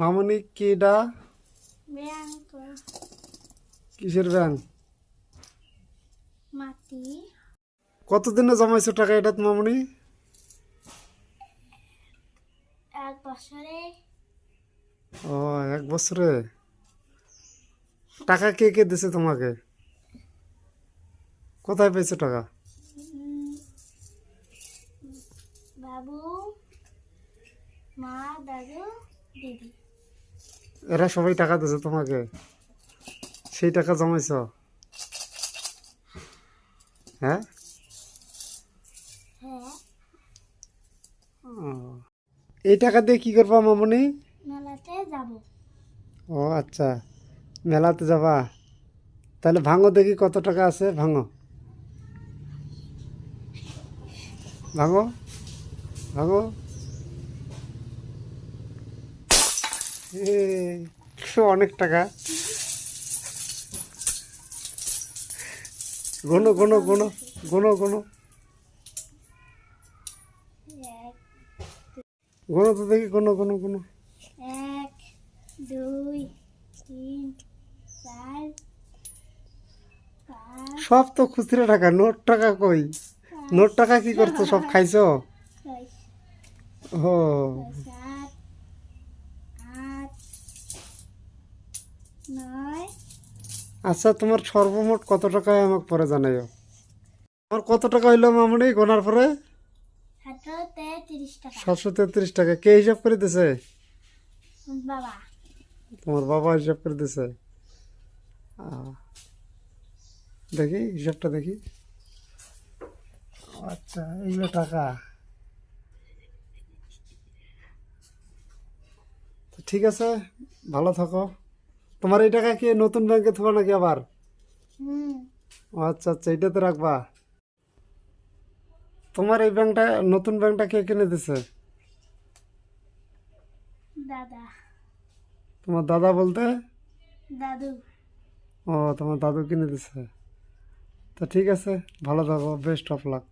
মামনি কিডা? ব্যাংক। কিসের ব্যাংক? মাটি। কতদিনে জমাইছো টাকা এটা মামনি? এক বছরে। ও এক বছরে? টাকা কে কে দিছে তোমাকে? কোথায় পেয়েছ টাকা? বাবু মা দাদু দিদি। এরা সবাই টাকা দিয়েছে তোমাকে। সেই টাকা জমাইছ? হ্যাঁ? ও। এই টাকা দিয়ে কি করবা মামনি? মেলাতে যাব। ও আচ্ছা। মেলাতে যাবা? তাহলে ভাঙো দেখি কত টাকা আছে ভাঙো। ভাঙো? ভাঙো? অনেক টাকা। গোনো গোনো গোনো গোনো গোনো। এক গোনো তো দেখি গোনো গোনো গোনো। এক দুই তিন চার সব তো খুচরা টাকা নোট টাকা কই? নোট টাকা কি করছ সব খাইছো? ও। আচ্ছা তোমার সর্বমোট কত টাকা আমাকে পরে জানাইও? আমার কত টাকা হইল মামনি গোনার পরে? সাতশো তেত্রিশ টাকা। কে হিসাব করে দিছে? তোমার বাবা হিসাব করে দিছে? দেখি হিসাবটা দেখি। আচ্ছা এইগুলো টাকা। ঠিক আছে ভালো থাকো। তোমার এই টাকা কি নতুন ব্যাংকে থাকো নাকি আবার? আচ্ছা আচ্ছা এইটাতে রাখবা। তোমার এই ব্যাংকটা নতুন ব্যাংকটা কে কিনে দিছে? দাদা। তোমার দাদা বলতে? দাদু। ও তোমার দাদু কিনে দিছে। তো ঠিক আছে ভালো থাকো বেস্ট অফ লাক